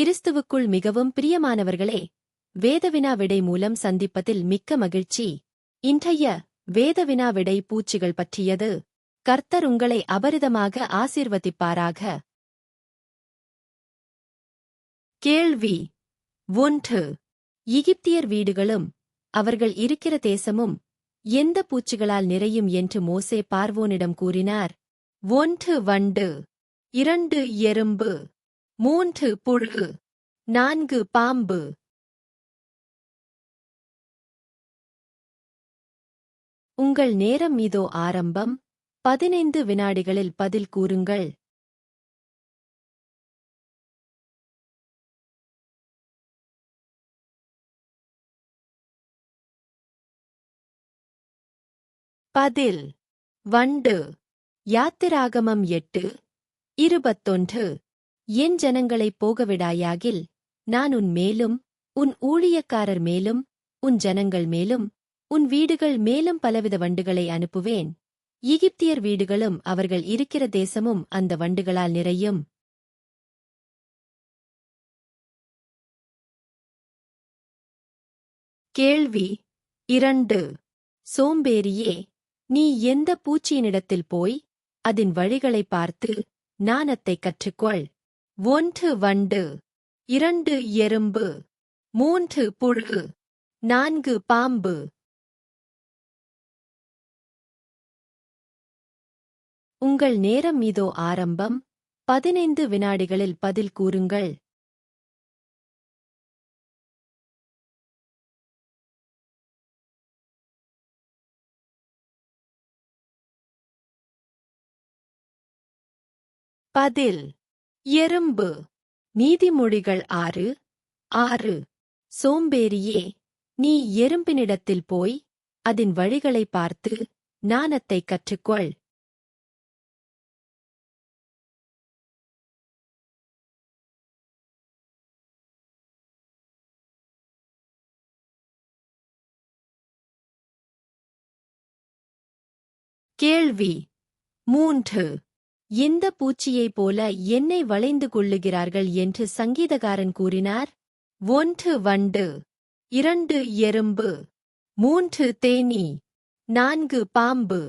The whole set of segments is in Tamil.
கிறிஸ்துவுக்குள் மிகவும் பிரியமானவர்களே வேதவினா விடை மூலம் சந்திப்பதில் மிக்க மகிழ்ச்சி. இன்றைய வேதவினா விடை பூச்சிகள் பற்றியது கர்த்தர் உங்களை அபரிதமாக ஆசீர்வதிப்பாராக. கேள்வி ஒன்று. எகிப்தியர் வீடுகளும் அவர்கள் இருக்கிற தேசமும் எந்த பூச்சிகளால் நிறையும் என்று மோசே பார்வோனிடம் கூறினார். ஒன்று வண்டு இரண்டு எறும்பு. மூன்று புழு நான்கு பாம்பு. உங்கள் நேரம் இதோ ஆரம்பம். பதினைந்து வினாடிகளில் பதில் கூறுங்கள். பதில் வண்டு யாத்திராகமம் எட்டு இருபத்தொன்று. என் ஜனங்களைப் போகவிடாயாகில் நான் உன் மேலும் உன் ஊழியக்காரர் மேலும் உன் ஜனங்கள் மேலும் உன் வீடுகள் மேலும் பலவித வண்டுகளை அனுப்புவேன். எகிப்தியர் வீடுகளும் அவர்கள் இருக்கிற தேசமும் அந்த வண்டுகளால் நிறையும். கேள்வி இரண்டு. சோம்பேறியே நீ எந்த பூச்சியினிடத்தில் போய் அதன் வழிகளைப் பார்த்து ஞானத்தைக் கற்றுக்கொள். ஒன்று வண்டு இரண்டு எறும்பு மூன்று புழு நான்கு பாம்பு. உங்கள் நேரம் இதோ ஆரம்பம். பதினைந்து வினாடிகளில் பதில் கூறுங்கள். பதில். எறும்பு. நீதிமொழிகள் ஆறு. ஆறு. சோம்பேறியே நீ எறும்பினிடத்தில் போய் அதன் வழிகளைப் பார்த்து ஞானத்தைக் கற்றுக்கொள். கேள்வி. மூன்று. எந்த பூச்சியைப் போல என்னை வளைந்து கொள்ளுகிறார்கள் என்று சங்கீதகாரன் கூறினார். ஒன்று வண்டு இரண்டு எறும்பு மூன்று தேனீ நான்கு பாம்பு.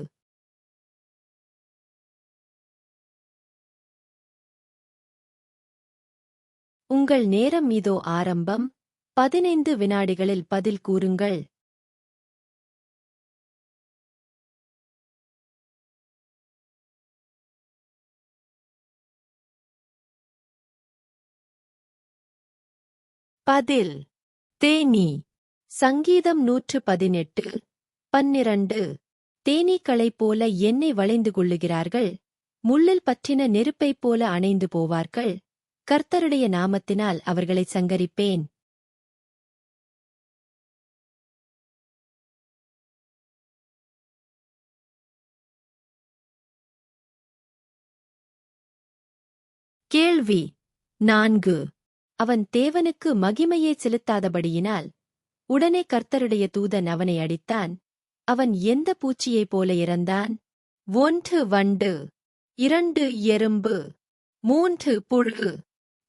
உங்கள் நேரம் இதோ ஆரம்பம். பதினைந்து வினாடிகளில் பதில் கூறுங்கள். பதில். தேனீ. சங்கீதம் நூற்று பதினெட்டு பன்னிரண்டு. தேனீக்களைப் போல என்னை வளைந்து கொள்ளுகிறார்கள். முள்ளில் பற்றின நெருப்பைப் போல அணைந்து போவார்கள். கர்த்தருடைய நாமத்தினால் அவர்களைச் சங்கரிப்பேன். கேள்வி. நான்கு. அவன் தேவனுக்கு மகிமையே செலுத்தாதபடியினால் உடனே கர்த்தருடைய தூதன் அவனை அடித்தான். அவன் எந்த பூச்சியைப் போல இறந்தான்? ஒன்று வண்டு இரண்டு எறும்பு மூன்று புழு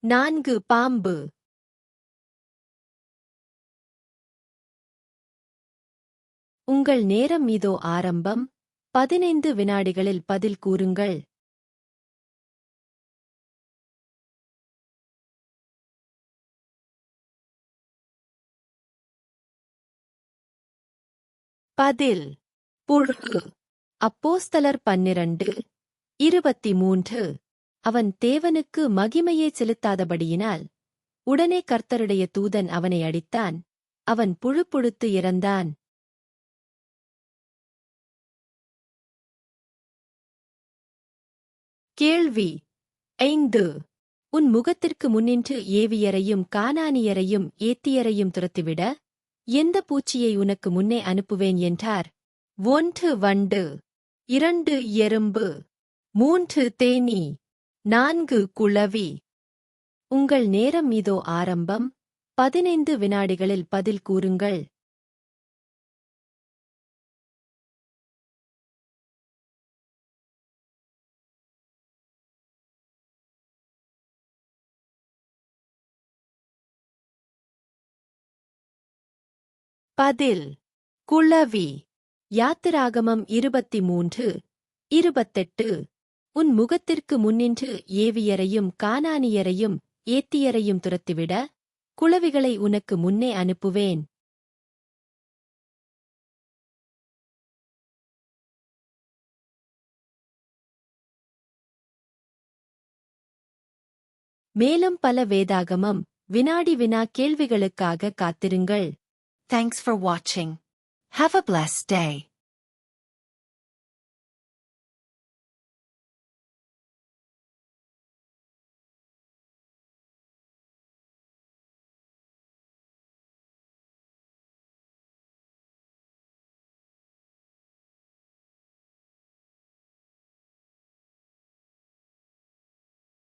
நான்கு பாம்பு. உங்கள் நேரம் இதோ ஆரம்பம். பதினைந்து வினாடிகளில் பதில் கூறுங்கள். பதில். புழு அப்போஸ்தலர் பன்னிரண்டு இருபத்தி மூன்று அவன் தேவனுக்கு மகிமையை செலுத்தாதபடியினால் உடனே கர்த்தருடைய தூதன் அவனை அடித்தான். அவன் புழு புழுத்து இறந்தான். கேள்வி. ஐந்து. உன் முகத்திற்கு முன்னின்று ஏவியரையும் கானானியரையும் ஏத்தியரையும் துரத்திவிட? எந்த பூச்சியை உனக்கு முன்னே அனுப்புவேன் என்றார். ஒன்று வண்டு இரண்டு எறும்பு மூன்று தேனீ நான்கு குளவி உங்கள் நேரம் இதோ ஆரம்பம். பதினைந்து வினாடிகளில் பதில் கூறுங்கள். பதில். குளவி. யாத்திராகமம் இருபத்தி மூன்று இருபத்தெட்டு. உன் முகத்திற்கு முன்னின்று ஏவியரையும் கானானியரையும் ஏத்தியரையும் துரத்திவிட குளவிகளை உனக்கு முன்னே அனுப்புவேன். மேலும் பல வேதாகமம் வினாடி வினா கேள்விகளுக்காக காத்திருங்கள். Thanks for watching. Have a blessed day.